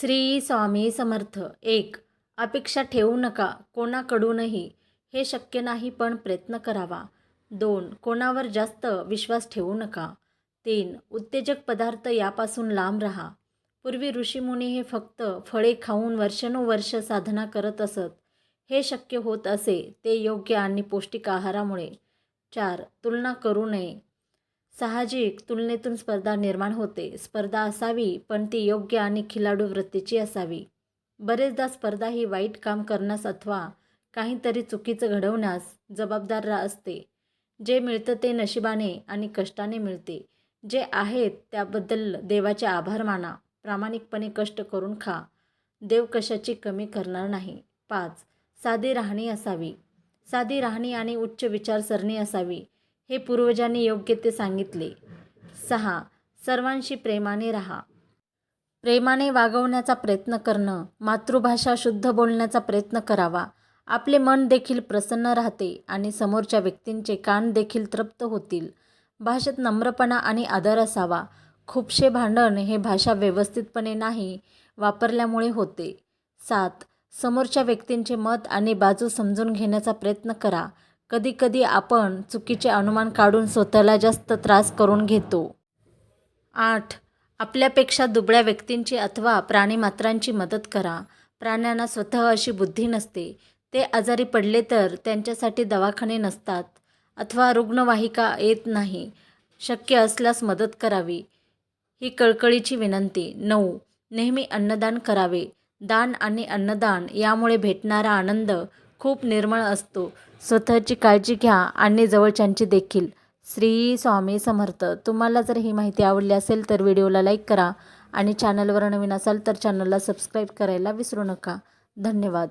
श्री स्वामी समर्थ एक अपेक्षा ठेवू नका कोणाकडूनही. हे शक्य नाही पण प्रयत्न करावा. दोन कोणावर जास्त विश्वास ठेवू नका. तीन उत्तेजक पदार्थ यापासून लांब राहा. पूर्वी ऋषीमुनी हे फक्त फळे खाऊन वर्षानुवर्ष साधना करत असत. हे शक्य होत असे ते योग्य आणि पौष्टिक आहारामुळे. चार तुलना करू नये. साहजिक तुलनेतून स्पर्धा निर्माण होते. स्पर्धा असावी पण ती योग्य आणि खिलाडू वृत्तीची असावी. बरेचदा स्पर्धा ही वाईट काम करण्यास अथवा काहीतरी चुकीचं घडवण्यास जबाबदार रा- असते. जे मिळतं ते नशिबाने आणि कष्टाने मिळते. जे आहेत त्याबद्दल देवाचे आभार माना. प्रामाणिकपणे कष्ट करून खा. देव कशाची कमी करणार नाही. पाच. साधी राहणी असावी. साधी राहणी आणि उच्च विचारसरणी असावी. हे पूर्वजांनी योग्य ते सांगितले. सहा. सर्वांशी प्रेमाने राहा. प्रेमाने वागवण्याचा प्रयत्न करणं मातृभाषा शुद्ध बोलण्याचा प्रयत्न करावा. आपले मन देखील प्रसन्न राहते आणि समोरच्या व्यक्तींचे कान देखील तृप्त होतील. भाषेत नम्रपणा आणि आदर असावा. खूपशे भांडण हे भाषा व्यवस्थितपणे नाही वापरल्यामुळे होते. सात. समोरच्या व्यक्तींचे मत आणि बाजू समजून घेण्याचा प्रयत्न करा. कधीकधी आपण चुकीचे अनुमान काढून स्वतःला जास्त त्रास करून घेतो. आठ. आपल्यापेक्षा दुबळ्या व्यक्तींची अथवा प्राणीमात्रांची मदत करा. प्राण्यांना स्वतः अशी बुद्धी नसते. ते आजारी पडले तर त्यांच्यासाठी दवाखाने नसतात अथवा रुग्णवाहिका येत नाही. शक्य असल्यास मदत करावी. ही कळकळीची विनंती. नऊ. नेहमी अन्नदान करावे. दान आणि अन्नदान यामुळे भेटणारा आनंद खूप निर्मळ असतो. स्वतःची काळजी घ्या आणि जवळच्यांची देखील. श्री स्वामी समर्थ. तुम्हाला जर ही माहिती आवडली असेल तर व्हिडिओला लाईक करा आणि चॅनलवर नवीन असाल तर चॅनलला सबस्क्राईब करायला विसरू नका. धन्यवाद.